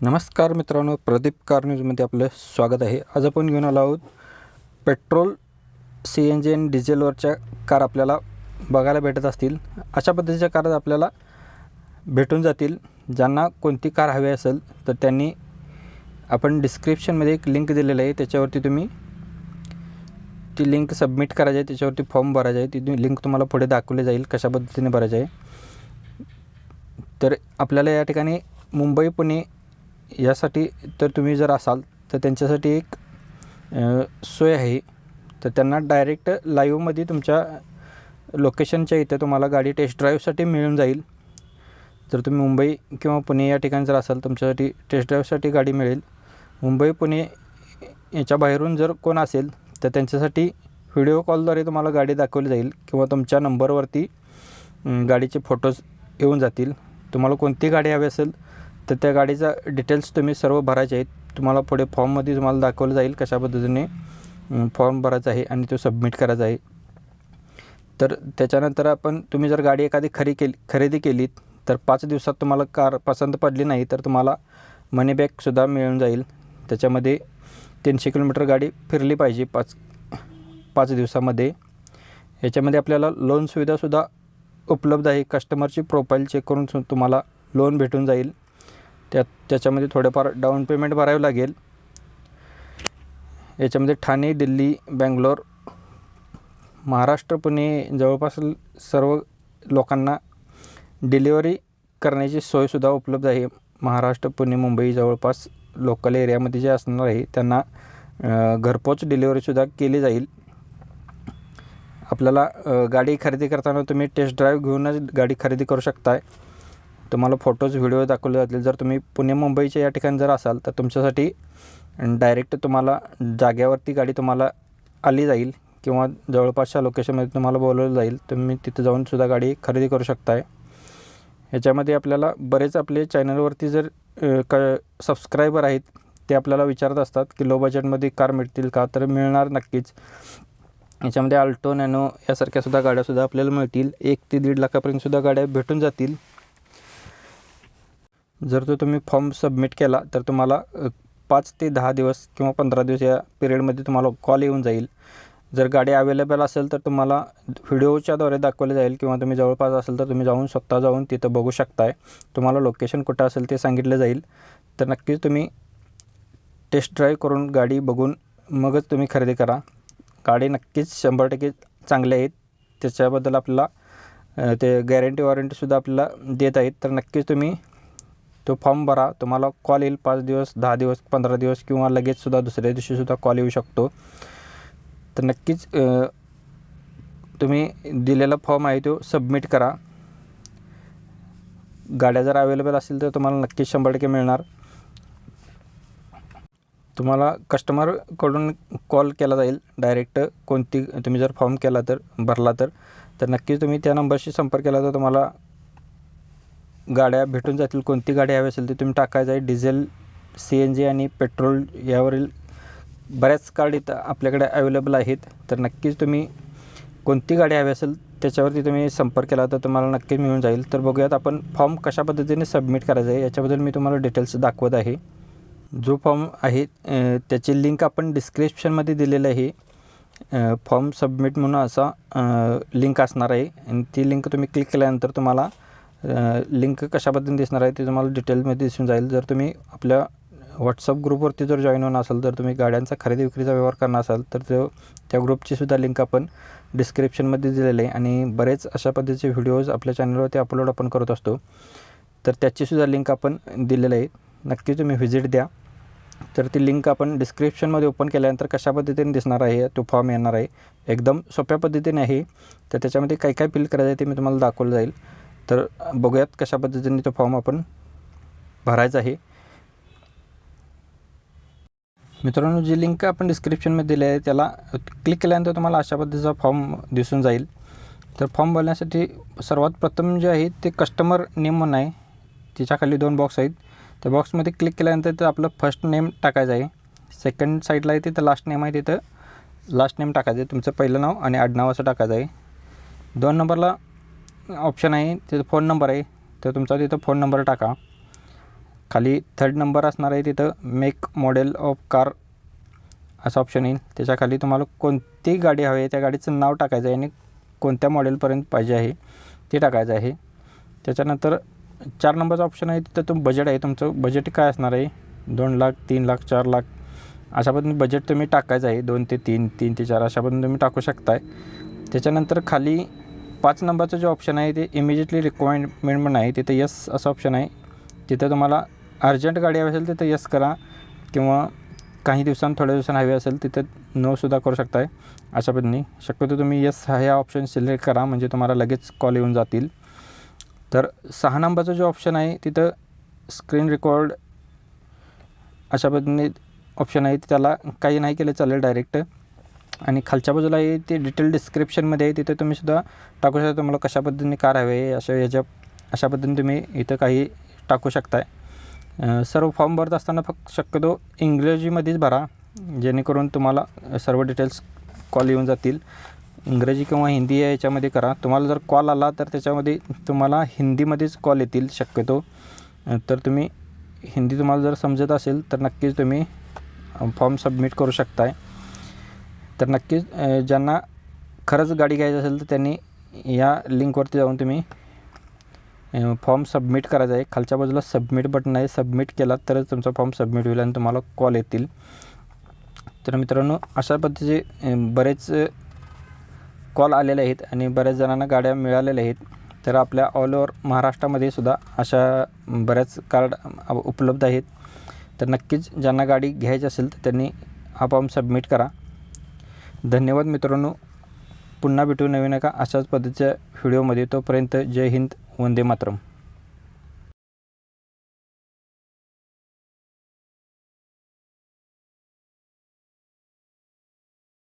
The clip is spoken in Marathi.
नमस्कार मित्रांनो प्रदीप कार न्यूजमध्ये आपलं स्वागत आहे. आज आपण घेऊन आलो आहोत पेट्रोल सी एन जी आणि डिझेलवरच्या कार आपल्याला बघायला भेटत असतील. अशा पद्धतीच्या कार आपल्याला भेटून जातील. ज्यांना कोणती कार हवी असेल तर त्यांनी आपण डिस्क्रिप्शनमध्ये एक लिंक दिलेलं आहे. त्याच्यावरती तुम्ही ती लिंक सबमिट करायची आहे. त्याच्यावरती फॉर्म भरायचा आहे. ती लिंक तुम्हाला पुढे दाखवली जाईल कशा पद्धतीने भरायचं आहे. तर आपल्याला या ठिकाणी मुंबई पुणे यासाठी तर तुम्ही जर असाल तर त्यांच्यासाठी एक सोय आहे. तर त्यांना डायरेक्ट लाईवमध्ये तुमच्या लोकेशनच्या इथे तुम्हाला गाडी टेस्ट ड्राईव्हसाठी मिळून जाईल. जर तुम्ही मुंबई किंवा पुणे या ठिकाणी जर असाल तुमच्यासाठी टेस्ट ड्राईव्हसाठी गाडी मिळेल. मुंबई पुणे याच्या बाहेरून जर कोण असेल तर त्यांच्यासाठी व्हिडिओ कॉलद्वारे तुम्हाला गाडी दाखवली जाईल किंवा तुमच्या नंबरवरती गाडीचे फोटोज येऊन जातील. तुम्हाला कोणती गाडी हवी असेल तर त्या गाडीचा डिटेल्स तुम्ही सर्व भरायचे आहेत. तुम्हाला पुढे फॉर्ममध्ये तुम्हाला दाखवलं जाईल कशा पद्धतीने फॉर्म भरायचा आहे आणि तो सबमिट करायचा आहे. तर त्याच्यानंतर आपण तुम्ही जर गाडी एखादी खरी केली खरेदी केलीत तर पाच दिवसात तुम्हाला कार पसंत पडली नाही तर तुम्हाला मनी बॅगसुद्धा मिळून जाईल. त्याच्यामध्ये तीनशे किलोमीटर गाडी फिरली पाहिजे पाच पाच दिवसामध्ये. याच्यामध्ये आपल्याला लोन सुविधासुद्धा उपलब्ध आहे. कस्टमरची प्रोफाईल चेक करून सु- तुम्हाला लोन भेटून जाईल. त्यात त्याच्यामध्ये थोडेफार डाऊन पेमेंट भरावे लागेल. याच्यामध्ये ठाणे दिल्ली बँगलोर महाराष्ट्र पुणे जवळपास सर्व लोकांना डिलिव्हरी करण्याची सोयसुद्धा उपलब्ध आहे. महाराष्ट्र पुणे मुंबई जवळपास लोकल एरियामध्ये जे असणार आहे त्यांना घरपोच डिलिव्हरीसुद्धा केली जाईल. आपल्याला गाडी खरेदी करताना तुम्ही टेस्ट ड्राईव्ह घेऊनच गाडी खरेदी करू शकताय. तुम्हाला फोटोज व्हिडिओ दाखवले जातील. जर तुम्ही पुणे मुंबईच्या या ठिकाणी जर असाल तर तुमच्यासाठी डायरेक्ट तुम्हाला जाग्यावरती गाडी तुम्हाला आली जाईल किंवा जवळपासच्या लोकेशनमध्ये तुम्हाला बोलवलं जाईल. तुम्ही तिथं जाऊन सुद्धा गाडी खरेदी करू शकताय. ह्याच्यामध्ये आपल्याला बरेच आपले चॅनलवरती जर क सबस्क्रायबर आहेत ते आपल्याला विचारत असतात की लो बजेटमध्ये कार मिळतील का? तर मिळणार नक्कीच. याच्यामध्ये अल्टो नॅनो यासारख्या सुद्धा गाड्यासुद्धा आपल्याला मिळतील. एक ते दीड लाखापर्यंत सुद्धा गाड्या भेटून जातील. जर तो तुम्ही फॉर्म सबमिट केला तर तुम्हाला पाच ते दहा दिवस किंवा पंधरा दिवस या पिरियडमध्ये तुम्हाला कॉल येऊन जाईल. जर गाडी अवेलेबल असेल तर तुम्हाला व्हिडिओच्याद्वारे दाखवले जाईल किंवा तुम्ही जवळपास असेल तर तुम्ही जाऊन स्वतः जाऊन तिथं बघू शकताय. तुम्हाला लोकेशन कुठं असेल ते सांगितलं जाईल. तर नक्कीच तुम्ही टेस्ट ड्राईव्ह करून गाडी बघून मगच तुम्ही खरेदी करा. गाडी नक्कीच शंभर टक्के चांगली आहेत त्याच्याबद्दल आपल्याला ते गॅरंटी वॉरंटीसुद्धा आपल्याला देत आहेत. तर नक्कीच तुम्ही तो फॉर्म भरा. तुम्हाला कॉल येईल पाच दिवस दहा दिवस पंधरा दिवस किंवा लगेचसुद्धा दुसऱ्या दिवशीसुद्धा कॉल येऊ शकतो. तर नक्कीच तुम्ही दिलेला फॉर्म आहे तो सबमिट करा. गाड्या जर अवेलेबल असतील तर तुम्हाला नक्कीच शंभर टक्के मिळणार. तुम्हाला कस्टमरकडून कॉल केला जाईल. डायरेक्ट कोणती तुम्ही जर फॉर्म केला तर भरला तर तर नक्कीच तुम्ही त्या नंबरशी संपर्क केला तर तुम्हाला गाड्या भेटून जातील कोणती गाडी हवी असेल ती तुम्ही टाकायचं आहे. डिझेल सी एन जी आणि पेट्रोल यावरील बऱ्याच गाडी इथं आपल्याकडे अवेलेबल आहेत. तर नक्कीच तुम्ही कोणती गाडी हवी असेल त्याच्यावरती तुम्ही संपर्क केला तर तुम्हाला नक्कीच मिळून जाईल. तर बघूयात आपण फॉर्म कशा पद्धतीने सबमिट करायचा आहे याच्याबद्दल मी तुम्हाला डिटेल्स दाखवत आहे. जो फॉर्म आहे त्याची लिंक आपण डिस्क्रिप्शनमध्ये दिलेलं आहे. फॉर्म सबमिट म्हणून असा लिंक असणार आहे. आणि ती लिंक तुम्ही क्लिक केल्यानंतर तुम्हाला लिंक कशा पद्धतीने दिसणार आहे ते तुम्हाला डिटेलमध्ये दिसून जाईल. जर तुम्ही आपल्या व्हॉट्सअप ग्रुपवरती जर जॉईन होणं असेल तर तुम्ही गाड्यांचा खरेदी विक्रीचा व्यवहार करणार असाल तर तो त्या ग्रुपचीसुद्धा लिंक आपण डिस्क्रिप्शनमध्ये दिलेलं आहे. आणि बरेच अशा पद्धतीचे व्हिडिओज आपल्या चॅनलवरती अपलोड आपण करत असतो. तर त्याचीसुद्धा लिंक आपण दिलेलं आहे. नक्की तुम्ही व्हिजिट द्या. तर ती लिंक आपण डिस्क्रिप्शनमध्ये ओपन केल्यानंतर कशा पद्धतीने दिसणार आहे तो फॉर्म येणार आहे. एकदम सोप्या पद्धतीने आहे. तर त्याच्यामध्ये काय काय फिल करायचं आहे ते मी तुम्हाला दाखवलं जाईल. तर बघूयात कशा पद्धतीने तो फॉर्म आपण भरायचा आहे. मित्रांनो जी लिंक आपण डिस्क्रिप्शनमध्ये दिली आहे त्याला क्लिक केल्यानंतर तुम्हाला अशा पद्धतीचा फॉर्म दिसून जाईल. तर फॉर्म भरण्यासाठी सर्वात प्रथम जे आहे ते कस्टमर नेम म्हणून आहे. तिच्याखाली दोन बॉक्स आहेत. त्या बॉक्समध्ये क्लिक केल्यानंतर ते आपलं फर्स्ट नेम टाकायचं आहे. सेकंड साईडला आहे तिथं लास्ट नेम आहे तिथं. लास्ट नेम टाकायचं आहे. तुमचं पहिलं नाव आणि आडनाव असं टाकायचं आहे. दोन नंबरला ऑप्शन आहे तिथं फोन नंबर आहे तर तुमचा तिथं फोन नंबर टाका. खाली थर्ड नंबर असणार आहे तिथं मेक मॉडेल ऑफ कार असं ऑप्शन येईल. त्याच्याखाली तुम्हाला कोणती गाडी हवी आहे त्या गाडीचं नाव टाकायचं आहे आणि कोणत्या मॉडेलपर्यंत पाहिजे आहे ते टाकायचं आहे. त्याच्यानंतर चार नंबरचा ऑप्शन आहे तिथं तुम बजेट आहे तुमचं बजेट काय असणार आहे? दोन लाख तीन लाख चार लाख अशा पद्धतीने बजेट तुम्ही टाकायचं आहे. दोन ते तीन तीन ते चार अशा पद्धतीने तुम्ही टाकू शकताय. त्याच्यानंतर खाली पाच नंबरचं जे ऑप्शन आहे ते इमिजिएटली रिक्वायरमेंट म्हणून आहे. तिथं यस असं ऑप्शन आहे. तिथं तुम्हाला अर्जंट गाडी हवी असेल तिथं यस करा. किंवा काही दिवसांत थोड्या दिवसांनी हवी असेल तिथं नोसुद्धा करू शकताय. अशा पद्धतीने. शक्यतो तुम्ही यस हा ह्या ऑप्शन सिलेक्ट करा म्हणजे तुम्हाला लगेच कॉल येऊन जातील. तर सहा नंबरचा जो ऑप्शन आहे तिथं स्क्रीन रेकॉर्ड अशा पद्धतीने ऑप्शन आहे त्याला काही नाही केलं चालेल डायरेक्ट आणि खालच्या बाजूला ते डिटेल डिस्क्रिप्शनमध्ये आहे तिथे तुम्ही सुद्धा टाकू शकता तुम्हाला कशा पद्धतीने कार हवे अशा याच्या अशा पद्धतीने तुम्ही इथं काही टाकू शकताय. सर्व फॉर्म भरत असताना फक्त शक्यतो इंग्रजीमध्येच भरा जेणेकरून तुम्हाला सर्व डिटेल्स कॉल येऊन जातील. इंग्रजी किंवा हिंदी या याच्यामध्ये करा. तुम्हाला जर कॉल आला तर त्याच्यामध्ये तुम्हाला हिंदीमध्येच कॉल येतील शक्यतो. तर तुम्ही हिंदी तुम्हाला जर समजत असेल तर नक्कीच तुम्ही फॉर्म सबमिट करू शकताय. तर नक्कीच ज्यांना खरंच गाडी घ्यायची असेल तर त्यांनी या लिंकवरती जाऊन तुम्ही फॉर्म सबमिट करायचा आहे. खालच्या बाजूला सबमिट बटन आहे. सबमिट केला तरच तुमचा फॉर्म सबमिट होईल आणि तुम्हाला कॉल येतील. तर मित्रांनो अशा पद्धतीचे बरेच कॉल आलेले आहेत आणि बऱ्याच जणांना गाड्या मिळालेल्या आहेत. तर आपल्या ऑल ओव्हर महाराष्ट्रामध्ये सुद्धा अशा बऱ्याच कार्ड उपलब्ध आहेत. तर नक्कीच ज्यांना गाडी घ्यायची असेल तर त्यांनी हा फॉर्म सबमिट करा. धन्यवाद मित्रांनो. पुन्हा भेटू नवीन एका अशाच पद्धतीच्या व्हिडिओमध्ये. तोपर्यंत जय हिंद वंदे मातरम.